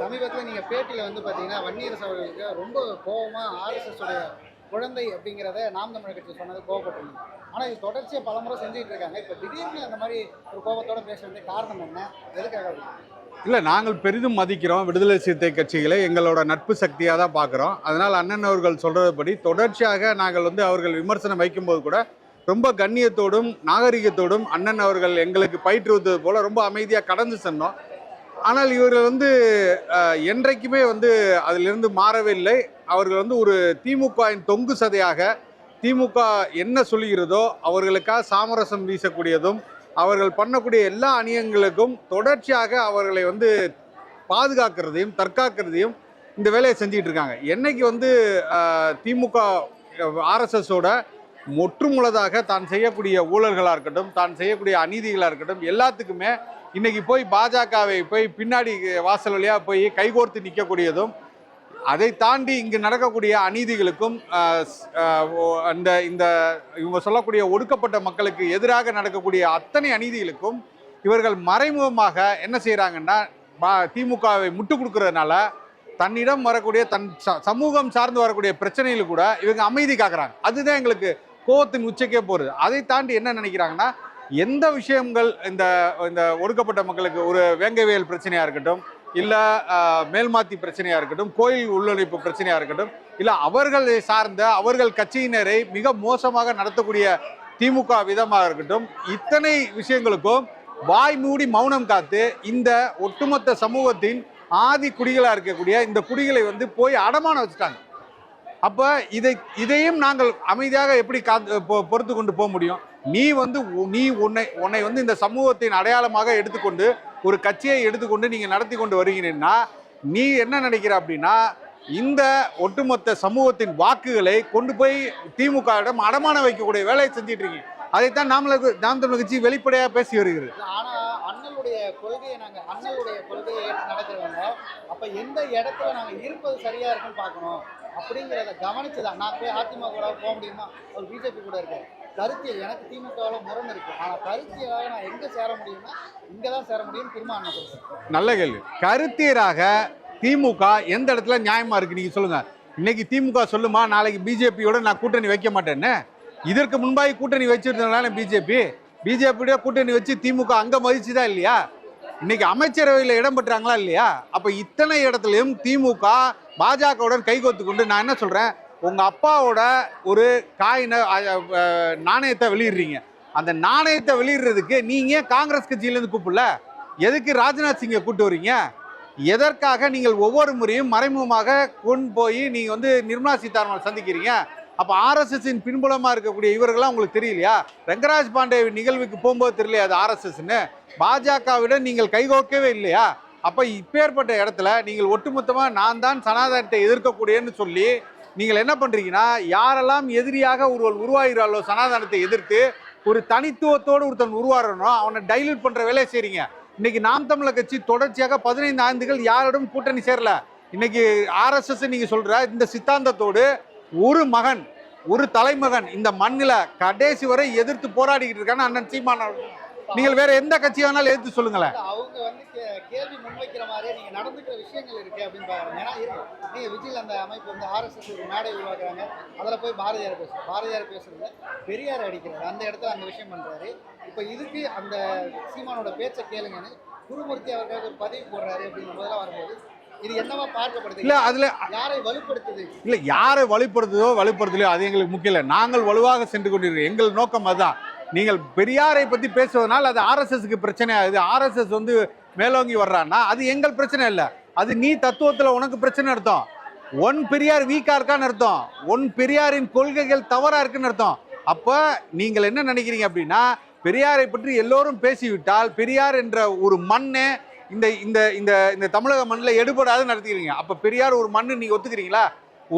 சமீபத்தில் நீங்கள் பேட்டியில் வந்து பார்த்தீங்கன்னா வன்னியரசு அவர்களுக்கு ரொம்ப கோபமாக ஆர்எஸ்எஸ் உடைய குழந்தை அப்படிங்கிறத நாம் தமிழ் கட்சி சொன்னது கோவப்பட்டிருந்தீங்க ஆனால் இது தொடர்ச்சியாக பலமுறை செஞ்சுட்டு இருக்காங்க. இப்போ திடீர்னு அந்த மாதிரி ஒரு கோபத்தோட பேசுறது காரணம் என்ன? எதுக்காக இல்லை நாங்கள் பெரிதும் மதிக்கிறோம் விடுதலை சிறுத்தை கட்சிகளை. எங்களோட நட்பு சக்தியாக தான் பார்க்குறோம் அதனால் அண்ணன் அவர்கள் சொல்கிறபடி தொடர்ச்சியாக நாங்கள் வந்து அவர்கள் விமர்சனம் வைக்கும்போது கூட ரொம்ப கண்ணியத்தோடும் நாகரிகத்தோடும் அண்ணன் அவர்கள் எங்களுக்கு பயிற்றுவது போல் ரொம்ப அமைதியாக கடந்து சென்றோம். ஆனால் இவர்கள் வந்து என்றைக்குமே வந்து அதிலிருந்து மாறவே இல்லை. அவர்கள் வந்து ஒரு திமுகவின் தொங்கு சதையாக திமுக என்ன சொல்லுகிறதோ அவர்களுக்காக சாமரசம் வீசக்கூடியதும் அவர்கள் பண்ணக்கூடிய எல்லா அணியங்களுக்கும் தொடர்ச்சியாக அவர்களை வந்து பாதுகாக்கிறதையும் தற்காக்கிறதையும் இந்த வேலையை செஞ்சிகிட்டு இருக்காங்க. என்னைக்கு வந்து திமுக ஆர்எஸ்எஸோட ஒற்றுமுள்ளதாக தான் செய்யக்கூடிய ஊழல்களாக இருக்கட்டும் தான் செய்யக்கூடிய அநீதிகளாக இருக்கட்டும் எல்லாத்துக்குமே இன்றைக்கி போய் பாஜகவை போய் பின்னாடி வாசல் வழியாக போய் கைகோர்த்து நிற்கக்கூடியதும் அதை தாண்டி இங்கு நடக்கக்கூடிய அநீதிகளுக்கும் அந்த இந்த இவங்க சொல்லக்கூடிய ஒடுக்கப்பட்ட மக்களுக்கு எதிராக நடக்கக்கூடிய அத்தனை அநீதிகளுக்கும் இவர்கள் மறைமுகமாக என்ன செய்கிறாங்கன்னா திமுகவை முட்டு கொடுக்கறதுனால தன்னிடம் வரக்கூடிய தன் ச- சமூகம் சார்ந்து வரக்கூடிய பிரச்சனைகள் கூட இவங்க அமைதி காக்குறாங்க. அதுதான் எங்களுக்கு கோவத்தின் உச்சக்கே போகிறது அதை தாண்டி என்ன நினைக்கிறாங்கன்னா எந்த விஷயங்கள் இந்த இந்த ஒடுக்கப்பட்ட மக்களுக்கு ஒரு வேங்கவியல் பிரச்சனையாக இருக்கட்டும் இல்லை மேல்மாத்தி பிரச்சனையாக இருக்கட்டும் கோயில் உள்ளொழிப்பு பிரச்சனையாக இருக்கட்டும் இல்லை அவர்களை சார்ந்த அவர்கள் கட்சியினரை மிக மோசமாக நடத்தக்கூடிய திமுக விதமாக இருக்கட்டும் இத்தனை விஷயங்களுக்கும் வாய் மூடி மௌனம் காத்து இந்த ஒட்டுமொத்த சமூகத்தின் ஆதி குடிகளாக இருக்கக்கூடிய இந்த குடிகளை வந்து போய் அடமானம் வச்சுட்டாங்க. அப்போ இதை இதையும் நாங்கள் அமைதியாக எப்படி காத்து பொ- பொறுத்து கொண்டு போக முடியும்? நீ வந்து நீ உன்னை உன்னை வந்து இந்த சமூகத்தின் அடையாளமாக எடுத்துக்கொண்டு ஒரு கட்சியை எடுத்துக்கொண்டு நீங்கள் நடத்தி கொண்டு வருகிறீன்னா நீ என்ன நினைக்கிற அப்படின்னா இந்த ஒட்டுமொத்த சமூகத்தின் வாக்குகளை கொண்டு போய் திமுகவிடம் அடமானம் வைக்கக்கூடிய வேலையை செஞ்சிட்டு இருக்கீங்க. அதைத்தான் நாமளுக்கு நாம் தமிழ் கட்சி வெளிப்படையாக பேசி வருகிறது. அண்ணலுடைய கொள்கையை நாங்கள் அண்ணலுடைய கொள்கையை ஏற்று நடக்கிறவங்க அப்போ எந்த இடத்துல நாங்கள் இருப்பது சரியாக இருக்குன்னு பார்க்கணும். அப்படிங்கிறத கவனிச்சுதான். நான் போய் அதிமுக கூட போக முடியுமா? அவர் பிஜேபி கூட இருக்கேன் கருத்தியல் எனக்கு திமுகவில் முரண் இருக்கு. ஆனால் கருத்தியலாக நான் எங்கே சேர முடியும்னா இங்கே தான் சேர முடியும் திரும்ப அண்ணன் சொல்றேன். நல்ல கேள்வி. கருத்தியராக திமுக எந்த இடத்துல நியாயமா இருக்கு? நீங்க சொல்லுங்க. இன்னைக்கு திமுக சொல்லுமா? நாளைக்கு பிஜேபியோட நான் கூட்டணி வைக்க மாட்டேன்னு இதற்கு முன்பாக கூட்டணி வச்சிருந்ததுனால பிஜேபி பிஜேபியோட கூட்டணி வச்சு திமுக அங்க மதிச்சுதா இல்லையா? இன்னைக்கு அமைச்சரவையில் இடம் பெற்றாங்களா இல்லையா? அப்ப இத்தனை இடத்துலையும் திமுக பாஜகவுடன் கைகோத்து கொண்டு நான் என்ன சொல்கிறேன் உங்கள் அப்பாவோட ஒரு காயினை நாணயத்தை வெளியிடுறீங்க. அந்த நாணயத்தை வெளியிடுறதுக்கு நீங்கள் ஏன் காங்கிரஸ் கட்சியிலேருந்து கூப்பிடல? எதுக்கு ராஜ்நாத் சிங்கை கூப்பிட்டு வரீங்க? எதற்காக நீங்கள் ஒவ்வொரு முறையும் மறைமுகமாக கொண்டு போய் நீங்கள் வந்து நிர்மலா சீதாராமன் சந்திக்கிறீங்க? அப்போ ஆர்எஸ்எஸ்ஸின் பின்புலமாக இருக்கக்கூடிய இவர்கள்லாம் உங்களுக்கு தெரியலையா? ரங்கராஜ் பாண்டே நிகழ்வுக்கு போகும்போது தெரியலையா அது ஆர்எஸ்எஸ்ன்னு பாஜகவிட நீங்கள் கைகோக்கவே இல்லையா? அப்போ இப்பேற்பட்ட இடத்துல நீங்கள் ஒட்டுமொத்தமாக நான் தான் சனாதனத்தை எதிர்க்கக்கூடியன்னு சொல்லி நீங்கள் என்ன பண்ணுறீங்கன்னா யாரெல்லாம் எதிரியாக ஒருவர் உருவாகிறாளோ சனாதனத்தை எதிர்த்து ஒரு தனித்துவத்தோடு ஒருத்தன் உருவாகிறனோ அவனை டைல்யூட் பண்ணுற வேலையை செய்கிறீங்க இன்னைக்கு நாம் தமிழர் கட்சி தொடர்ச்சியாக பதினைந்து ஆண்டுகள் யாரிடம் கூட்டணி சேரல. இன்னைக்கு ஆர்எஸ்எஸ் நீங்கள் சொல்கிற இந்த சித்தாந்தத்தோடு ஒரு மகன் ஒரு தலைமகன் இந்த மண்ணில் கடைசி வரை எதிர்த்து போராடிக்கிட்டு இருக்கான்னு அண்ணன் சீமான் நீங்கள் வேற எந்த கட்சி வேணாலும் எதிர்த்து சொல்லுங்களேன். அவங்க வந்து கேள்வி முன்வைக்கிற மாதிரியே நீங்க நடந்துக்கிற விஷயங்கள் இருக்கு அப்படின்னு பாக்குறாங்க ஏன்னா நீங்க விஜயில் அந்த அமைப்பு வந்து ஆர்எஸ்எஸ் ஒரு மேடை உருவாக்குறாங்க. அதுல போய் பாரதியார் பேசுறாரு. பாரதியார் பேசுறதுல பெரியார் அடிக்கிறாரு. அந்த இடத்துல அந்த விஷயம் பண்றாரு. இப்ப இதுக்கு அந்த சீமானோட பேச்சை கேளுங்கன்னு குருமூர்த்தி அவர்களுக்கு ஒரு பதிவு போடுறாரு அப்படிங்கிற போதெல்லாம் வரும்போது இது என்னவா பார்க்கப்படுது? இல்ல அதுல யாரை வலுப்படுத்துது? இல்ல யாரை வலுப்படுத்துதோ வலுப்படுத்தலையோ அது எங்களுக்கு முக்கியம் இல்லை. நாங்கள் வலுவாக சென்று கொண்டிருக்கிறோம். எங்கள் நோக்கம் அதுதான். நீங்கள் பெரியாரை பற்றி பேசுவதனால் அது ஆர்எஸ்எஸ்க்கு பிரச்சனை ஆகுது. ஆர்எஸ்எஸ் வந்து மேலோங்கி வர்றான்னா அது எங்கள் பிரச்சனை இல்லை. அது நீ தத்துவத்தில் உனக்கு பிரச்சனை அர்த்தம். ஒன் பெரியார் வீக்காக இருக்கான்னு அர்த்தம். ஒன் பெரியாரின் கொள்கைகள் தவறாக இருக்குன்னு அர்த்தம். அப்போ நீங்கள் என்ன நினைக்கிறீங்க அப்படின்னா பெரியாரை பற்றி எல்லோரும் பேசிவிட்டால் பெரியார் என்ற ஒரு மண்ணே இந்த இந்த இந்த இந்த தமிழக மண்ணில் எடுபடாது நடத்திக்கிறீங்க. அப்போ பெரியார் ஒரு மண்ணு நீங்கள் ஒத்துக்கிறீங்களா?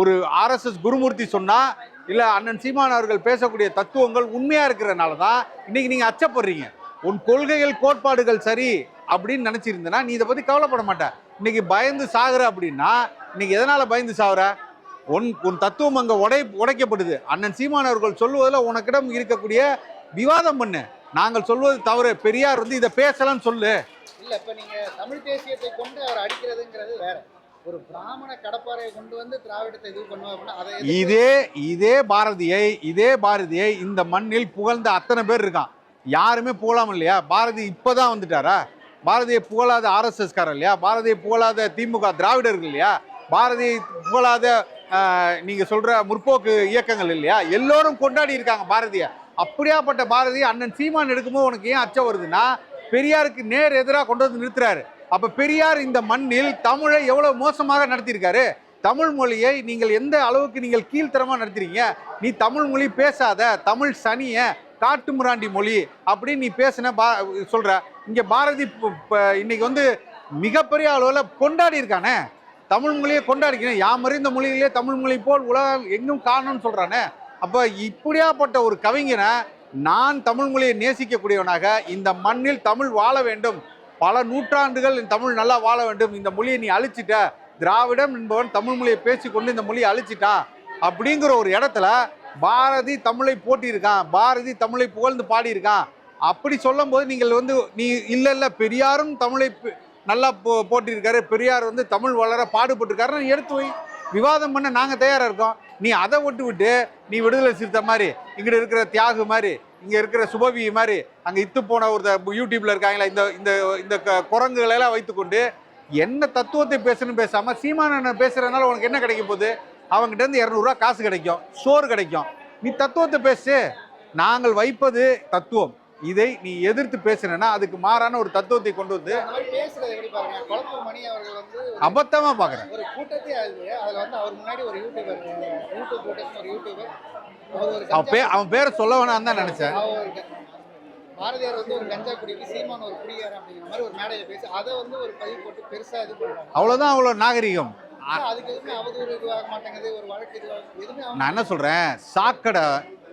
ஒரு ஆர்எஸ்எஸ் குருமூர்த்தி சொன்னால் இல்லை அண்ணன் சீமான் அவர்கள் பேசக்கூடிய தத்துவங்கள் உண்மையாக இருக்கிறனால தான் இன்னைக்கு நீங்கள் அச்சப்படுறீங்க. உன் கொள்கைகள் கோட்பாடுகள் சரி அப்படின்னு நினச்சிருந்தேன்னா நீ இதை பற்றி கவலைப்பட மாட்டேன் இன்னைக்கு பயந்து சாகுற அப்படின்னா இன்னைக்கு எதனால் பயந்து சாகுற? உன் உன் தத்துவம் அங்கே உடை உடைக்கப்படுது. அண்ணன் சீமான் அவர்கள் சொல்லுவதில் உனக்கிடம் இருக்கக்கூடிய விவாதம் பண்ணு. நாங்கள் சொல்வது தவறு. பெரியார் வந்து இதை பேசலாம்னு சொல்லு. இல்லை இப்போ நீங்கள் தமிழ் தேசியத்தை கொண்டு அவர் அடிக்கிறதுங்கிறது வேற. ஒரு பிராமண கடப்பாறையை கொண்டு வந்து திராவிடத்தை இது பண்ணுவாங்க இதே இதே பாரதியை இதே பாரதியை இந்த மண்ணில் புகழ்ந்த அத்தனை பேர் இருக்கான். யாருமே புகழாம இல்லையா? பாரதி இப்போதான் வந்துட்டாரா? பாரதியை புகழாத ஆர்எஸ்எஸ் காரர் இல்லையா? பாரதியை புகழாத திமுக திராவிடர்கள் இல்லையா? பாரதியை புகழாத நீங்கள் நீங்க சொல்ற முற்போக்கு இயக்கங்கள் இல்லையா? எல்லோரும் கொண்டாடி இருக்காங்க பாரதிய. அப்படியாப்பட்ட பாரதி அண்ணன் சீமான் எடுக்கும்போது உனக்கு ஏன் அச்சம் வருதுன்னா பெரியாருக்கு நேர் எதிராக கொண்டு வந்து நிறுத்துறாரு. அப்ப பெரியார் இந்த மண்ணில் தமிழை எவ்வளவு மோசமாக நடத்தியிருக்காரு? தமிழ் மொழியை நீங்கள் எந்த அளவுக்கு நீங்கள் கீழ்த்தரமா நடத்துறீங்க நீ தமிழ் மொழி பேசாத தமிழ் சனிய காட்டு முராண்டி மொழி அப்படின்னு நீ பேசின பா சொல்ற. இங்க பாரதி இன்னைக்கு வந்து மிகப்பெரிய அளவில் கொண்டாடி இருக்கானே. தமிழ் மொழியை கொண்டாடிக்கணும் யாமறிந்த மொழியிலே தமிழ் மொழி போல் உலகம் எங்கும் காணணும்னு சொல்றானே. அப்போ இப்படியாப்பட்ட ஒரு கவிஞனை நான் தமிழ் மொழியை நேசிக்கக்கூடியவனாக இந்த மண்ணில் தமிழ் வாழ வேண்டும். பல நூற்றாண்டுகள் இந்த தமிழ் நல்லா வாழ வேண்டும். இந்த மொழியை நீ அழிச்சிட்ட. திராவிடம் என்பவன் தமிழ் மொழியை பேசிக்கொண்டு இந்த மொழியை அழிச்சிட்டான் அப்படிங்கிற ஒரு இடத்துல பாரதி தமிழை போட்டியிருக்கான் பாரதி தமிழை புகழ்ந்து பாடியிருக்கான். அப்படி சொல்லும்போது நீங்கள் வந்து நீ இல்லை இல்லை பெரியாரும் தமிழை நல்லா போ போட்டியிருக்காரு பெரியார் வந்து தமிழ் வளர பாடுபட்டிருக்காருன்னு எடுத்து வை. விவாதம் பண்ண நாங்கள் தயாராக இருக்கோம். நீ அதை விட்டு விட்டு நீ விடுதலை சிறுத்தை மாதிரி இங்கிட்ட இருக்கிற தியாகு மாதிரி இங்கே இருக்கிற சுபவி மாதிரி அங்கே இத்து போன ஒரு யூடியூப்ல இருக்காங்களா இந்த இந்த இந்த க- குரங்குகளை எல்லாம் வைத்துக்கொண்டு என்ன தத்துவத்தை பேசணும் பேசாம சீமானன் பேசுறதுனால உனக்கு என்ன கிடைக்க போகுது? அவங்ககிட்ட இருந்து இரநூறுவா காசு கிடைக்கும் சோறு கிடைக்கும். நீ தத்துவத்தை பேசு. நாங்கள் வைப்பது தத்துவம். இதை நீ எதிர்த்து பேசுனா அதுக்கு மாறான ஒரு தத்துவத்தை கொண்டு வந்து அபத்தமா பாக்குறேன். ஒரு கூட்டத்தை அதுல வந்து அவர் முன்னாடி ஒரு யூடியூபர் யூடியூப் கூட்டத்தில் ஒரு யூடியூபர் அவர் ஒரு அவன் பேரை சொல்ல வேணாம் தான் நினைச்சேன். பாரதியார் வந்து ஒரு கஞ்சா குடிக்கு சீமான் ஒரு குடிகாரன் அப்படிங்கிற மாதிரி ஒரு மேடையில பேசி அதை வந்து ஒரு பதிவு போட்டு பெருசா இது பண்றாங்க அவ்வளவுதான் அவ்வளோ நாகரிகம். அதுக்கு எதுவுமே அவதூறு இதுவாக மாட்டேங்குது ஒரு வழக்கு இதுவாக எதுவுமே ஆக நான் என்ன சொல்றேன்? சாக்கடை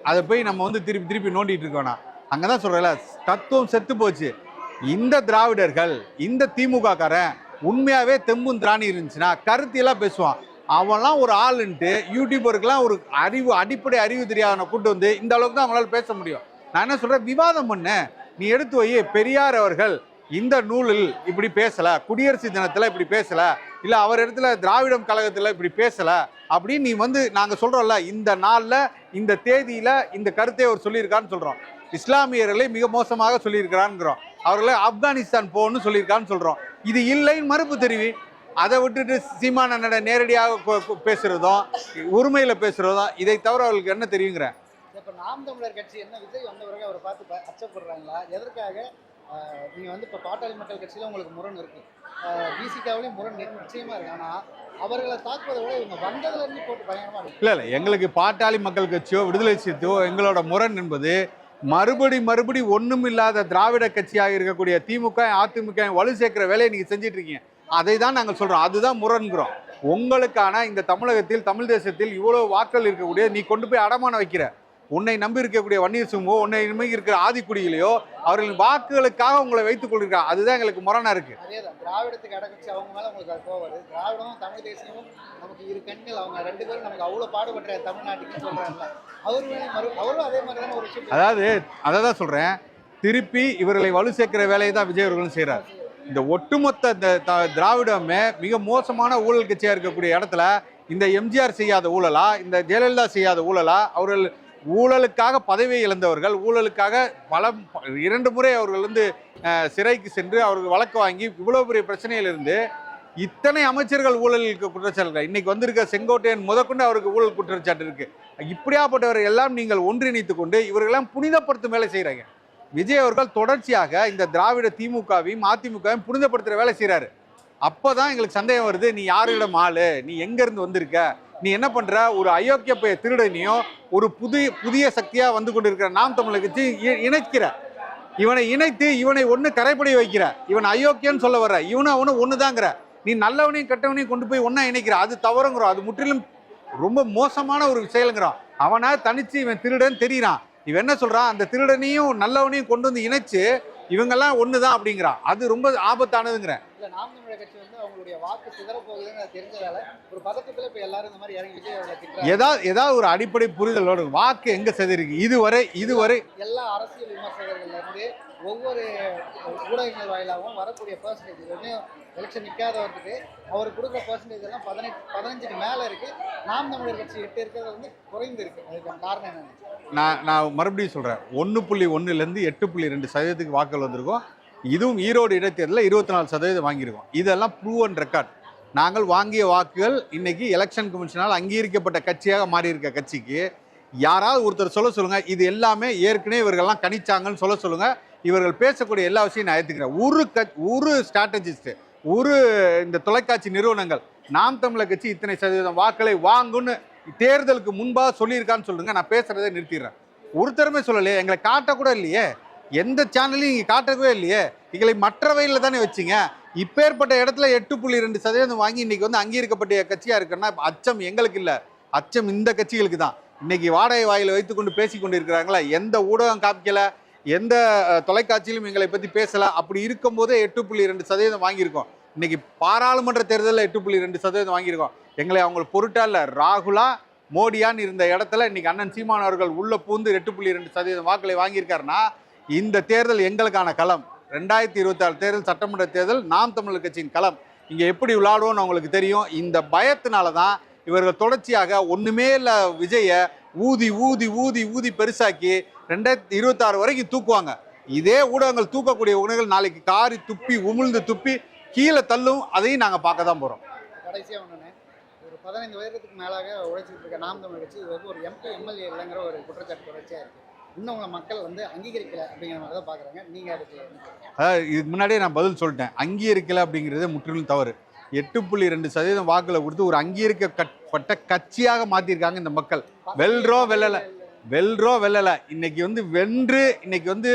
அதை போய் நம்ம வந்து திருப்பி திருப்பி நோண்டிட்டு இருக்கோம்னா அங்கதான் சொல்கிறேன்ல தத்துவம் செத்து போச்சு. இந்த திராவிடர்கள் இந்த திமுக காரன் உண்மையாவே தெம்பும் திராணி இருந்துச்சுன்னா கருத்தியெல்லாம் பேசுவான். அவன்லாம் ஒரு ஆளுன்ட்டு யூடியூபருக்கெல்லாம் ஒரு அறிவு அடிப்படை அறிவு தெரியாதவனை கூட்டு வந்து இந்த அளவுக்கு தான் அவங்களால பேச முடியும். நான் என்ன சொல்றேன் விவாதம் பண்ண. நீ எடுத்து வை பெரியார் அவர்கள் இந்த நூலில் இப்படி பேசல குடியரசு தினத்துல இப்படி பேசல இல்ல அவர் இடத்துல திராவிடம் கழகத்துல இப்படி பேசல அப்படின்னு நீ வந்து நாங்க சொல்றோம்ல இந்த நாள்ல இந்த தேதியில இந்த கருத்தை அவர் சொல்லியிருக்கான்னு சொல்றோம். இஸ்லாமியர்களை மிக மோசமாக சொல்லியிருக்கிறான்ங்கிறோம். அவர்களை ஆப்கானிஸ்தான் போகணும்னு சொல்லியிருக்கான்னு சொல்றோம். இது இல்லைன்னு மறுப்பு தெரிவி. அதை விட்டுட்டு சீமானனோட நேரடியாக பேசுறதும் உரிமையில பேசுறதும் இதை தவிர அவர்களுக்கு என்ன தெரியுங்கிறேன் இப்ப நாம் தமிழர் கட்சி என்ன விஜய் வந்த பிறகு அவரை பார்த்து அச்சப்படுறாங்களா? எதற்காக ஆஹ், நீங்க வந்து இப்ப பாட்டாளி மக்கள் கட்சியில உங்களுக்கு முரண் இருக்கு. பிசிகாவிலையும் முரண் நி- நிச்சயமா இருக்கு. ஆனா அவர்களை தாக்குவதை விட இவங்க வந்ததுல இருந்து போட்டு பயங்கரமா இருக்கு இல்லை இல்லை. எங்களுக்கு பாட்டாளி மக்கள் கட்சியோ விடுதலை சிறுத்தையோ எங்களோட முரண் என்பது மறுபடி மறுபடி ஒண்ணும் இல்லாத திராவிட கட்சியாக இருக்கக்கூடிய திமுக அதிமுக வலு சேர்க்கிற வேலையை நீங்கள் செஞ்சிட்டு இருக்கீங்க அதை தான் நாங்கள் சொல்கிறோம் அதுதான் முரண்கிறோம் உங்களுக்கான இந்த தமிழகத்தில் தமிழ் தேசத்தில் இவ்வளோ வாக்கள் இருக்கக்கூடிய நீ கொண்டு போய் அடமானம் வைக்கிற. உன்னை நம்பி இருக்கக்கூடிய வன்னியர் சுமோ உன்னை நம்பி இருக்கிற ஆதிக்குடிகளையோ அவர்களின் வாக்குகளுக்காக உங்களை வைத்துக் கொண்டிருக்காங்க அதுதான் எங்களுக்கு முரணா இருக்கு. திராவிடத்துக்கு அடக்கச்சு அவங்க மேல உங்களுக்கு வருது திராவிடமும் தமிழ் தேசியமும் நமக்கு இரு கண்கள். அவங்க ரெண்டு பேரும் நமக்கு அவ்வளவு பாடுபட்ட தமிழ்நாட்டுக்கு சொல்றாங்கல்ல. அவர் அவரும் அதே மாதிரி ஒரு விஷயம் அதாவது அதை தான் சொல்கிறேன் திருப்பி இவர்களை வலு சேர்க்கிற வேலையை தான் விஜய் அவர்களும் செய்கிறார் இந்த ஒட்டுமொத்த திராவிடமே மிக மோசமான ஊழல் கட்சியாக இருக்கக்கூடிய இடத்துல இந்த எம்ஜிஆர் செய்யாத ஊழலா இந்த ஜெயலலிதா செய்யாத ஊழலா அவர்கள் ஊழலுக்காக பதவியை இழந்தவர்கள் ஊழலுக்காக பல இரண்டு முறை அவர்கள் வந்து சிறைக்கு சென்று அவர்கள் வழக்கு வாங்கி இவ்வளோ பெரிய பிரச்சனையிலிருந்து இத்தனை அமைச்சர்கள் ஊழலுக்கு குற்றச்சாட்டுகள். இன்னைக்கு வந்திருக்க செங்கோட்டையன் முதற்கொண்டு அவருக்கு ஊழல் குற்றச்சாட்டு இருக்கு. இப்படியாப்பட்டவர் எல்லாம் நீங்கள் ஒன்றிணைத்து கொண்டு இவர்களெல்லாம் புனிதப்படுத்தும் வேலை செய்கிறாங்க விஜய் அவர்கள் தொடர்ச்சியாக இந்த திராவிட திமுகவையும் அதிமுகவையும் புனிதப்படுத்துகிற வேலை செய்கிறாரு அப்போதான் எங்களுக்கு சந்தேகம் வருது நீ யாரிடம் ஆள்? நீ எங்கேருந்து வந்திருக்க? நீ என்ன பண்ற? ஒரு அயோக்கிய பைய திருடனையும் ஒரு புதிய புதிய சக்தியாக வந்து கொண்டு இருக்கிற நாம் தமிழை கட்சி இ- இணைக்கிற. இவனை இணைத்து இவனை ஒன்று கரைப்படி வைக்கிற. இவன் அயோக்கியன்னு சொல்ல வர்ற. இவனை அவனு ஒண்ணுதாங்கிற. நீ நல்லவனையும் கெட்டவனையும் கொண்டு போய் ஒன்றா இணைக்கிற. அது தவறுங்கிறோம். அது முற்றிலும் ரொம்ப மோசமான ஒரு செயலுங்கிறோம். அவனா தனிச்சு இவன் திருடன் தெரியிறான். இவன் என்ன சொல்றான்? அந்த திருடனையும் நல்லவனையும் கொண்டு வந்து இணைச்சு இவங்கெல்லாம் ஒண்ணுதான் அப்படிங்கிறான். அது ரொம்ப ஆபத்தானதுங்கிறேன் இல்ல நாம் தமிழர் கட்சி வந்து அவங்களுடைய வாக்கு சிதற போகுதுன்னு அது தெரிஞ்சதால ஒரு பதட்டத்துல இப்ப எல்லாரும் இந்த மாதிரி இறங்கி விஜய் ஏதாவது ஏதாவது ஒரு அடிப்படை புரிதலோடு வாக்கு எங்க செதிருக்கு இதுவரை இதுவரை எல்லா அரசியல் விமர்சகர்கள்ல இருந்து ஒவ்வொரு ஊடகங்கள் வாயிலாகவும் வரக்கூடிய பர்சன்டேஜ் வந்து எலெக்ஷன் நிற்காதவருக்கு அவர் கொடுக்குற பர்சன்டேஜ் எல்லாம் பதினெட்டு பதினஞ்சுக்கு மேலே இருக்கு. நாம் தமிழர் கட்சி எட்டு இருக்கிறது வந்து குறைந்து இருக்கு. அதுக்கான காரணம் என்னன்னு. நான் நான் மறுபடியும் சொல்கிறேன் ஒன்று புள்ளி ஒன்றுலேருந்து எட்டு புள்ளி ரெண்டு சதவீதத்துக்கு வாக்கள் வந்திருக்கோம். இதுவும் ஈரோடு இடைத்தேர்தலில் இருபத்தி நாலு சதவீதம் வாங்கியிருக்கோம். இதெல்லாம் ப்ரூவ் அண்ட் ரெக்கார்ட் நாங்கள் வாங்கிய வாக்குகள் இன்னைக்கு எலெக்ஷன் கமிஷனால் அங்கீகரிக்கப்பட்ட கட்சியாக மாறி இருக்க கட்சிக்கு. யாராவது ஒருத்தர் சொல்ல சொல்லுங்க இது எல்லாமே ஏற்கனவே இவர்கள்லாம் கணிச்சாங்கன்னு சொல்ல சொல்லுங்க. இவர்கள் பேசக்கூடிய எல்லா விஷயம் நான் ஏற்றுக்கிறேன் ஒரு க ஒரு ஸ்ட்ராட்டஜிஸ்ட் ஒரு இந்த தொலைக்காட்சி நிறுவனங்கள் நாம் தமிழர் கட்சி இத்தனை சதவீதம் வாக்களை வாங்குன்னு தேர்தலுக்கு முன்பாக சொல்லியிருக்கான்னு சொல்லுங்க நான் பேசுறதை நிறுத்திடுறேன். ஒருத்தருமே சொல்லலையே எங்களை காட்டக்கூட இல்லையே. எந்த சேனலையும் இங்கே காட்டவே இல்லையே. எங்களை மற்றவையில் தானே வச்சிங்க. இப்பேற்பட்ட இடத்துல எட்டு புள்ளி ரெண்டு சதவீதம் வாங்கி இன்னைக்கு வந்து அங்கீகரிக்கப்பட்ட கட்சியாக இருக்குன்னா அச்சம் எங்களுக்கு இல்லை. அச்சம் இந்த கட்சிகளுக்கு தான். இன்னைக்கு வாடகை வாயில் வைத்துக்கொண்டு பேசி கொண்டு இருக்கிறாங்களா எந்த ஊடகம் காப்பிக்கலை எந்த தொலைக்காட்சியிலும் எங்களை பற்றி பேசலை அப்படி இருக்கும்போதே எட்டு புள்ளி ரெண்டு சதவீதம் வாங்கியிருக்கோம். இன்னைக்கு பாராளுமன்ற தேர்தலில் எட்டு புள்ளி ரெண்டு சதவீதம் வாங்கியிருக்கோம். எங்களை அவங்க பொருட்டா இல்லை. ராகுலா மோடியான்னு இருந்த இடத்துல இன்னைக்கு அண்ணன் சீமான் அவர்கள் உள்ளே பூந்து எட்டு புள்ளி ரெண்டு சதவீதம் வாக்களை வாங்கியிருக்காருன்னா இந்த தேர்தல் எங்களுக்கான களம். ரெண்டாயிரத்தி இருபத்தாறு தேர்தல் சட்டமன்ற தேர்தல் நாம் தமிழர் கட்சியின் களம். இங்கே எப்படி விளாடுவோம்னு அவங்களுக்கு தெரியும். இந்த பயத்தினால தான் இவர்கள் தொடர்ச்சியாக ஒன்றுமே இல்லை விஜயை ஊதி ஊதி ஊதி ஊதி பெருசாக்கி ரெண்டாயிரத்தி இருபத்தாறு வரைக்கும் தூக்குவாங்க. இதே ஊடகங்கள் தூக்கக்கூடிய உணவுகள் நாளைக்கு காரி துப்பி உமிழ்ந்து துப்பி கீழே தள்ளும் அதையும் நாங்கள் பார்க்க தான் போகிறோம் கடைசியாக ஒன்றுன்னு ஒரு பதினைந்து வருடத்துக்கு மேலாக உழைச்சிட்டு இருக்க நாம் தமிழ் கட்சி இது வந்து ஒரு எம்பி எம்எல்ஏ இல்லைங்கிற ஒரு குற்றச்சாட்டு தொடர்ச்சியாக இருக்குது இன்னும் உங்களை மக்கள் வந்து அங்கீகரிக்கல அப்படிங்கிற மாதிரி தான் பார்க்குறாங்க நீங்கள் அதுக்கு அதாவது இதுக்கு முன்னாடியே நான் பதில் சொல்லிட்டேன். அங்கீகரிக்கல அப்படிங்கிறது முற்றிலும் தவறு. எட்டு புள்ளி ரெண்டு சதவீதம் வாக்குல கொடுத்து ஒரு அங்கீகரிக்கப்பட்ட கட்சியாக மாற்றிருக்காங்க இந்த மக்கள். வெல்றோ வெல்லலை. வெல்றோ வெல்லலை. இன்னைக்கு வந்து வென்று இன்னைக்கு வந்து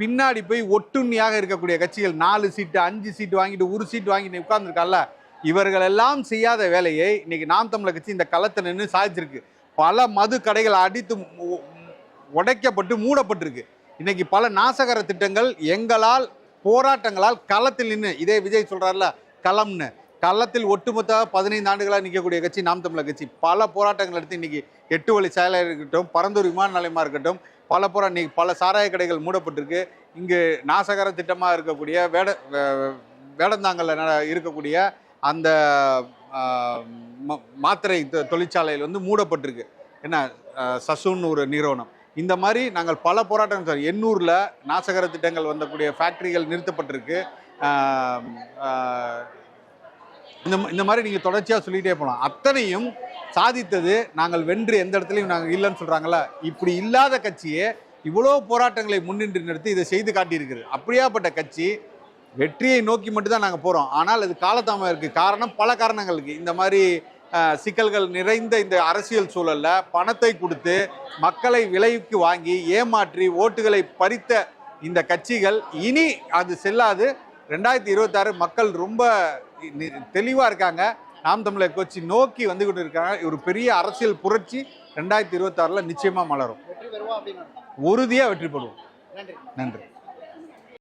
பின்னாடி போய் ஒட்டுண்ணியாக இருக்கக்கூடிய கட்சிகள் நாலு சீட்டு அஞ்சு சீட்டு வாங்கிட்டு ஒரு சீட்டு வாங்கிட்டு உட்கார்ந்துருக்கால இவர்கள் எல்லாம் செய்யாத வேலையை இன்னைக்கு நாம் தமிழர் கட்சி இந்த களத்தை நின்று சாதிச்சிருக்கு. பல மது கடைகள் அடித்து உடைக்கப்பட்டு மூடப்பட்டிருக்கு. இன்னைக்கு பல நாசகர திட்டங்கள் எங்களால் போராட்டங்களால் களத்தில் நின்று இதே விஜய் சொல்கிறார்ல களம்னு. களத்தில் ஒட்டுமொத்த பதினைந்து ஆண்டுகளாக நிற்கக்கூடிய கட்சி நாம் தமிழர் கட்சி. பல போராட்டங்கள் எடுத்து இன்றைக்கி எட்டு வழி சாலை இருக்கட்டும் பரந்தூர் விமான நிலையமாக இருக்கட்டும் பல போரா இன்னைக்கு பல சாராய கடைகள் மூடப்பட்டிருக்கு. இங்கு நாசகர திட்டமாக இருக்கக்கூடிய வேட வே- வேடந்தாங்கல்ல இருக்கக்கூடிய அந்த மாத்திரை தொ- தொழிற்சாலையில் வந்து மூடப்பட்டிருக்கு. என்ன சசுன்னு ஒரு நிறுவனம். இந்த மாதிரி நாங்கள் பல போராட்டங்கள் சார். எண்ணூரில் நாசகர திட்டங்கள் வந்தக்கூடிய ஃபேக்ட்ரிகள் நிறுத்தப்பட்டிருக்கு. இந்த இந்த மாதிரி நீங்கள் தொடர்ச்சியாக சொல்லிகிட்டே போகலாம் அத்தனையும் சாதித்தது நாங்கள் வென்று எந்த இடத்துலையும் நாங்கள் இல்லைன்னு சொல்கிறாங்களா இப்படி இல்லாத கட்சியே இவ்வளோ போராட்டங்களை முன்னின்று நிறுத்தி இதை செய்து காட்டியிருக்குது. அப்படியாப்பட்ட கட்சி வெற்றியை நோக்கி மட்டும்தான் நாங்கள் போகிறோம் ஆனால் அது காலதாமம் இருக்குது காரணம் பல காரணங்கள் இருக்குது இந்த மாதிரி சிக்கல்கள் நிறைந்த இந்த அரசியல் சூழலில் பணத்தை கொடுத்து மக்களை விலைக்கு வாங்கி ஏமாற்றி ஓட்டுகளை பறித்த இந்த கட்சிகள் இனி அது செல்லாது. ரெண்டாயிரத்தி இருபத்தாறு மக்கள் ரொம்ப தெளிவாக இருக்காங்க. நாம் தமிழர் கட்சி நோக்கி வந்து கொண்டு இருக்காங்க ஒரு பெரிய அரசியல் புரட்சி. ரெண்டாயிரத்தி இருபத்தாறில் நிச்சயமாக மலரும். உறுதியாக வெற்றி பெறுவோம். நன்றி. நன்றி.